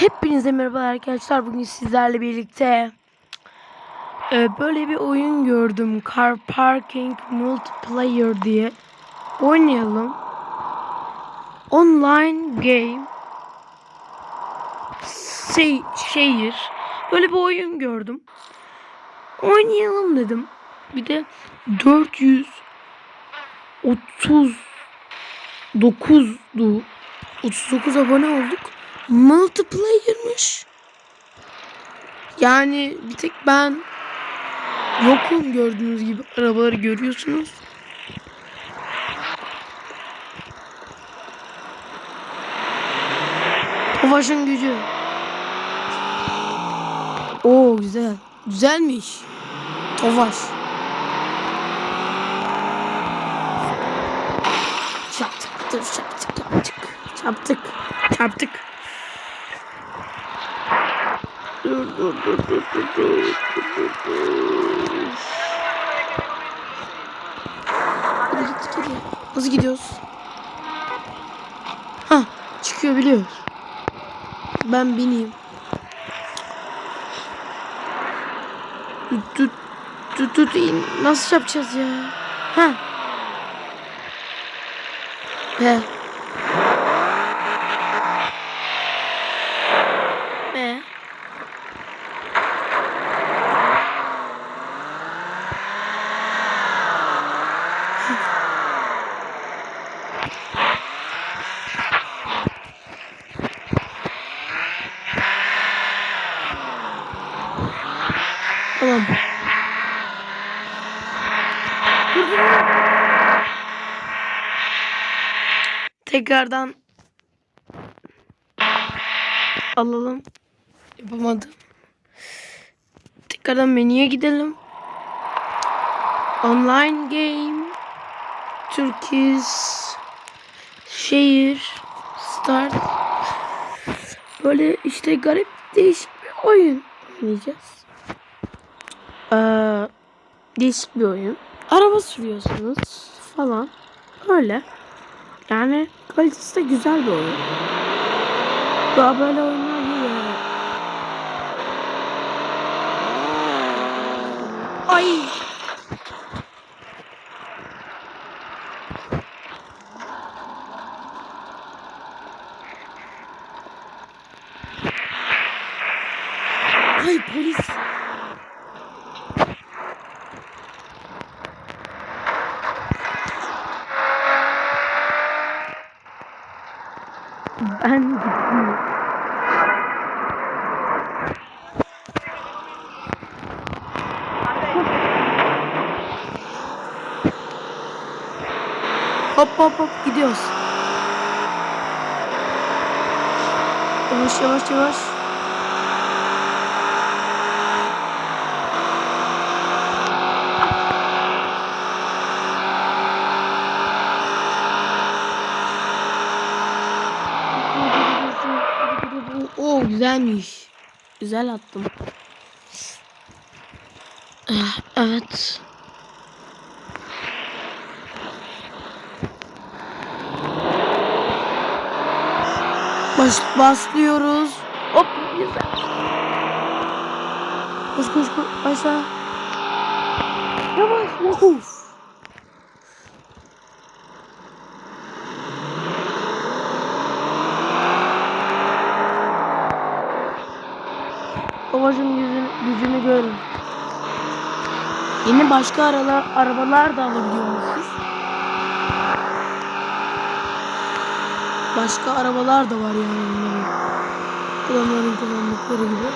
Hepinize merhaba arkadaşlar. Bugün sizlerle birlikte e, böyle bir oyun gördüm. Car Parking Multiplayer diye. Oynayalım. Online game. Şey, şehir. Böyle bir oyun gördüm. Oynayalım dedim. Bir de 439'du. 39 abone olduk. Multiplayer'mış. Yani bir tek ben yokum gördüğünüz gibi arabaları görüyorsunuz. Tofaş'ın gücü. Oo güzel. Güzelmiş. Tofaş. Çarptık. Dur çarptık. Çarptık. Çarptık. Çarptık. Dur dur dur dur dur dur dur dur. Hadi git geliyor. Nasıl gidiyoruz? Ha çıkıyor biliyor. Ben bineyim. Tut tut tut nasıl yapacağız ya? Ha. He. Dur. Tekrardan alalım. Yapamadım. Tekrardan menüye gidelim. Online game. Türkiz. Şehir. Start. Böyle işte garip değişik bir oyun oynayacağız. Ee, bir oyun. Araba sürüyorsunuz falan. Öyle. Yani kalitesi de güzel bir oyun. Daha böyle oyunlar iyi yani. Ay. Ay polis. Ben gittim. Hop hop hop gidiyoruz. Yavaş yavaş yavaş. Güzelmiş. Güzel attım. Eh, Evet. Baş, başlıyoruz. Hop güzel. Koş koş koş başla. Yavaş. Of. Yeni başka aralar, arabalar da alabiliyormuşuz. Başka arabalar da var yani onların. Adamların kullandıkları gibi.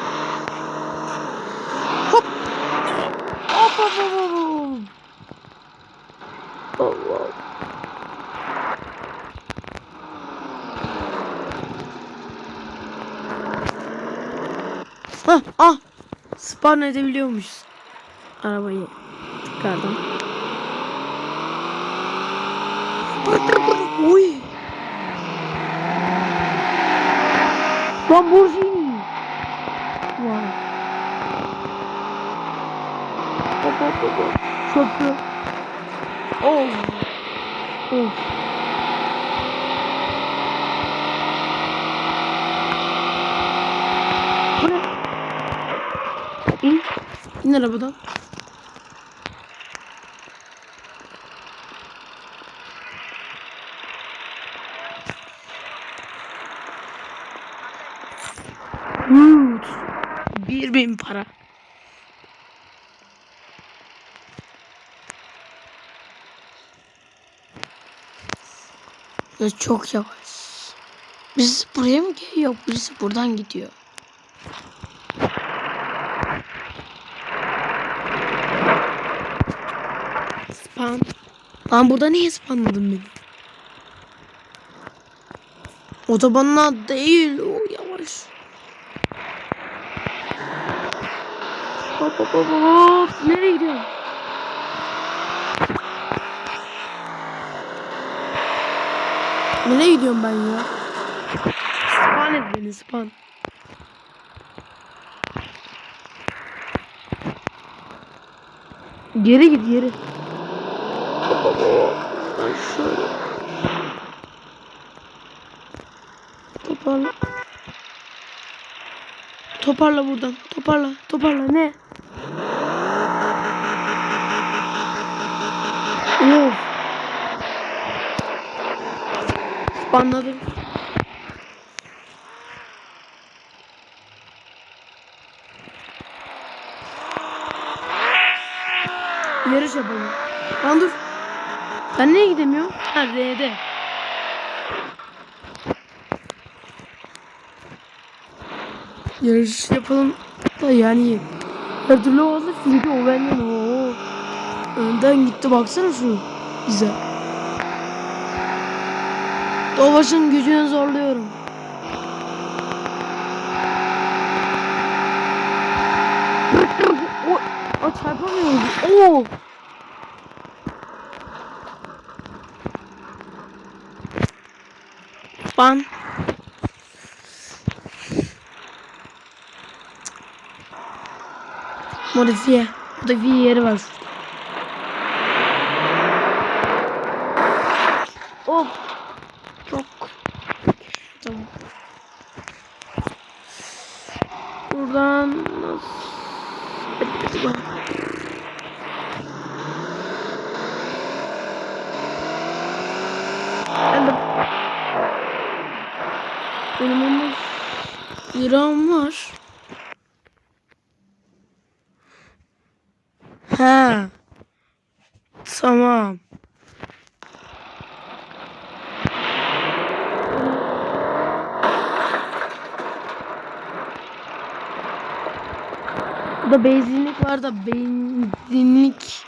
Hop hop hop hop hop. Allah. Hah ah. Spawn edebiliyormuşuz. Arabayı tekrardan. Oy. Lamborghini. Vay. Bak bak bak bak. Çöpü. Oh. Oh. Bu ne? İn. İn arabadan. Bir bin para. Ya çok yavaş. Biz buraya mı gidiyor? Yok birisi buradan gidiyor. Spam. Lan burada niye spamladın beni? Otobanına değil. O yavaş. Hop. Nereye gidiyorsun? Nereye gidiyorum ben ya? Span et beni span. Geri git geri. Ben şöyle. Toparla. Toparla buradan. Toparla. Toparla. Ne? Anladım. Yarış yapalım. Lan dur. Ben niye gidemiyorum? Ha R'de. Yarış yapalım da yani her türlü oldu çünkü o benden o önden gitti baksana şu bize. Doğaçın gücünü zorluyorum. O, o çarpamıyorum. Oo. Ban. Modifiye. Modifiye yeri var. Of. Çok. Tamam. Buradan nasıl? Hadi hadi bak. Geldim. Benim ama liram var. Ha. Tamam. Burada benzinlik var da benzinlik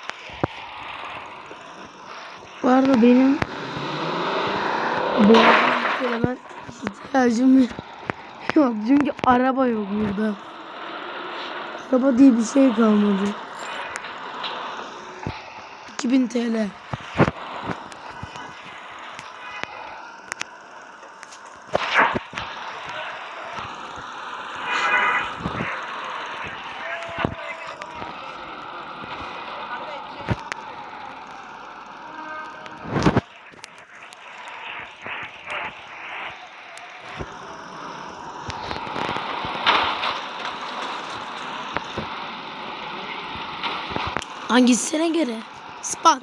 var da benim benzinlik hemen ihtiyacım yok çünkü araba yok burada. Araba diye bir şey kalmadı. 2000 TL. Hangisine göre? Span.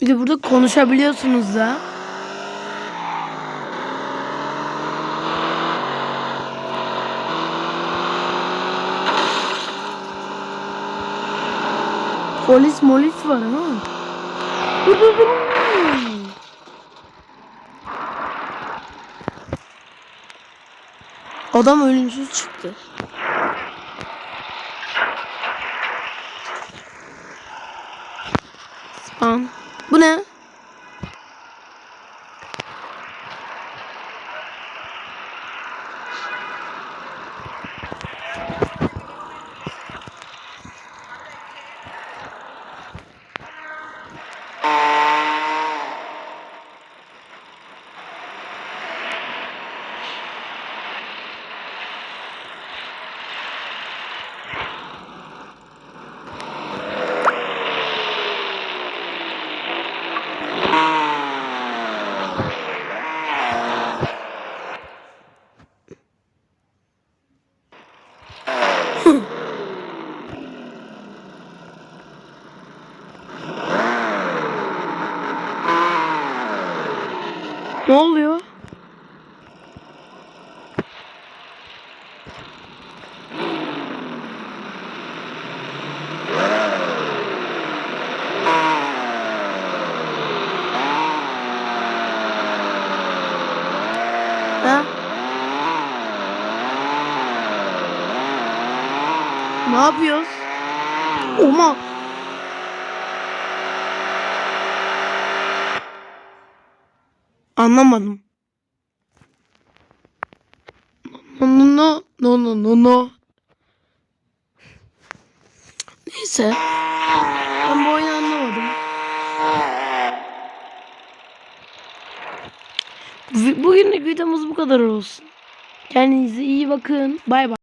Bir de burada konuşabiliyorsunuz da. Polis molis var ha. Dur dur dur. Adam ölümsüz çıktı. Ne oluyor? Ha? Ne yapıyoruz? Oma. Anlamadım. No no no no no no. Neyse. Ben bu oyunu anlamadım. Bu- Bugünlük videomuz bu kadar olsun. Kendinize iyi bakın. Bay bay.